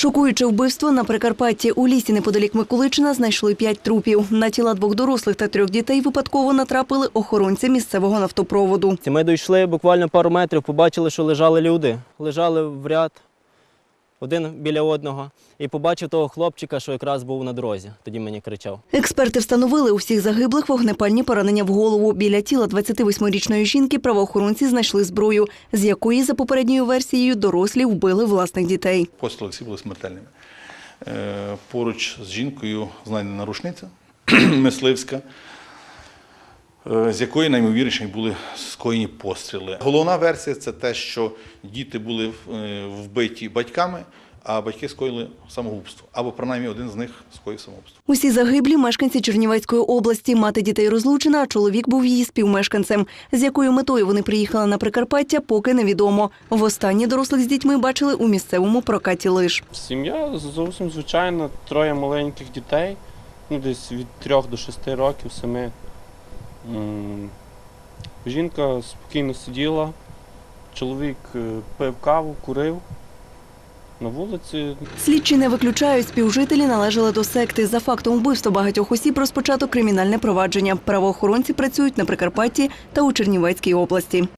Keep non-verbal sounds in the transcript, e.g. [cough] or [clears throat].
Шокуюче вбивство на Прикарпатті. У лісі неподалік Миколичина знайшли п'ять трупів. На тіла двох дорослих та трьох дітей випадково натрапили охоронці місцевого нафтопроводу. Ми дійшли буквально пару метрів, побачили, що лежали люди. Лежали в ряд один біля одного. І побачив того хлопчика, що якраз був на дорозі. Тоді мені кричав. Експерти встановили у всіх загиблих вогнепальні поранення в голову. Біля тіла 28-річної жінки правоохоронці знайшли зброю, з якої, за попередньою версією, дорослі вбили власних дітей. Постріли всі були смертельними. Е, Поруч з жінкою знайдена рушниця [clears throat] мисливська, з якої наймовірніше були скоєні постріли. Головна версія це те, що діти були е, вбиті батьками, а батьки скоїли самогубство. Або принаймні один з них скоїв самогубство. Усі загиблі мешканці Чернівецької області. Мати дітей розлучена, а чоловік був її співмешканцем. З якою метою вони приїхали на Прикарпаття, поки невідомо. Востаннє дорослих з дітьми бачили у місцевому прокаті лиш. Сім'я зовсім звичайна, троє маленьких дітей, ну десь від трьох до шести років, семи. М, Жінка спокійно сиділа, чоловік е, пив каву, курив на вулиці. Слідчі не виключають, співжителі належали до секти. За фактом вбивства багатьох осіб розпочато кримінальне провадження. Правоохоронці працюють на Прикарпатті та у Чернівецькій області.